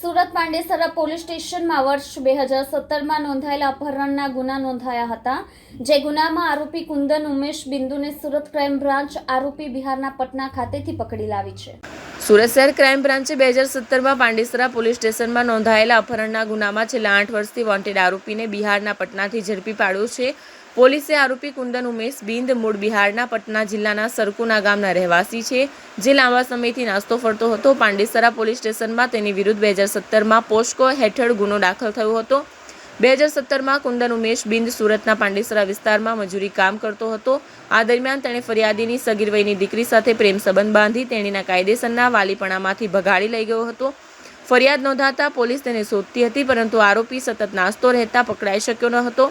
Surat Pandesara police સ્ટેશનમાં વર્ષ બે હજાર સત્તરમાં નોંધાયેલા અપહરણના ગુના નોંધાયા હતા, જે ગુનામાં આરોપી કુંદન ઉમેશ બિંદુને સુરત ક્રાઇમ બ્રાન્ચ આરોપી બિહારના પટના ખાતેથી પકડી લાવી છે. સુરત શહેર ક્રાઇમ બ્રાન્ચે બે હજાર સત્તરમાં પાંડેસરા પોલીસ સ્ટેશનમાં નોંધાયેલા અપહરણના ગુનામાં છેલ્લા આઠ વર્ષથી વોન્ટેડ આરોપીને બિહારના પટનાથી ઝડપી પાડ્યો છે. પોલીસે આરોપી કુંદન ઉમેશ બિંદ મૂળ બિહારના પટના જિલ્લાના સરકુના ગામના રહેવાસી છે, જે લાંબા સમયથી નાસ્તો ફરતો હતો. પાંડેસરા પોલીસ સ્ટેશનમાં તેની વિરુદ્ધ બે હજાર સત્તરમાં પોસ્કો હેઠળ ગુનો દાખલ થયો હતો. બે હજાર સત્તરમાં કુંદન ઉમેશ બિંદ સુરતના પાંડેસરા વિસ્તારમાં મજૂરી કામ કરતો હતો. આ દરમિયાન તેણે ફરિયાદીની સગીર વયની દીકરી સાથે પ્રેમ સંબંધ બાંધી તેણીના કાયદેસરના વાલીપણામાંથી ભગાડી લઈ ગયો હતો. ફરિયાદ નોંધાતા પોલીસ તેને શોધતી હતી, પરંતુ આરોપી સતત નાસ્તો રહેતા પકડાઈ શક્યો ન હતો.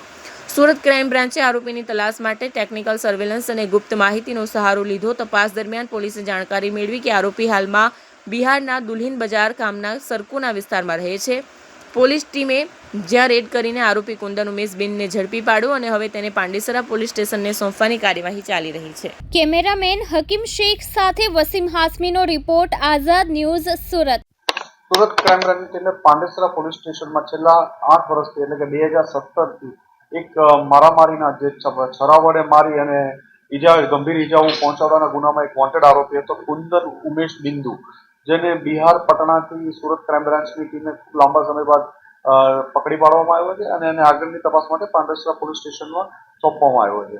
સુરત ક્રાઇમ બ્રાન્ચે આરોપીની તલાશ માટે ટેકનિકલ સર્વેલન્સ અને ગુપ્ત માહિતીનો સહારો લીધો. તપાસ દરમિયાન પોલીસે જાણકારી મેળવી કે આરોપી હાલમાં બિહારના દુલ્હિન બજાર ગામના સરકુના વિસ્તારમાં રહે છે. પોલીસ ટીમે જ્યાં રેડ કરીને આરોપી કુંદન ઉમેશ બિનને ઝડપી પાડ્યો અને હવે તેને પાંડેસરા પોલીસ સ્ટેશનને સોંપવાની કાર્યવાહી ચાલી રહી છે. કેમેરામેન હકીમ શેખ સાથે Wasim હાસમીનો report Azad news Surat. Surat crime બ્રાન્ચની ટીમે પાંડેસરા પોલીસ સ્ટેશનમાં છેલ્લા આઠ વર્ષથી એટલે કે બે હજાર સત્તરથી એક મારામારીના જે છરાવડે છરા વડે મારી અને ઈજા, ગંભીર ઈજાઓ પહોંચાડવાના ગુનામાં એક વોન્ટેડ આરોપી હતો કુંદન ઉમેશ બિંદુ, જેને બિહાર પટનાથી સુરત ક્રાઇમ બ્રાન્ચની ટીમે ખૂબ લાંબા સમય બાદ પકડી પાડવામાં આવ્યો છે અને એને આગળની તપાસ માટે પાંડેસરા પોલીસ સ્ટેશનમાં સોંપવામાં આવ્યો છે.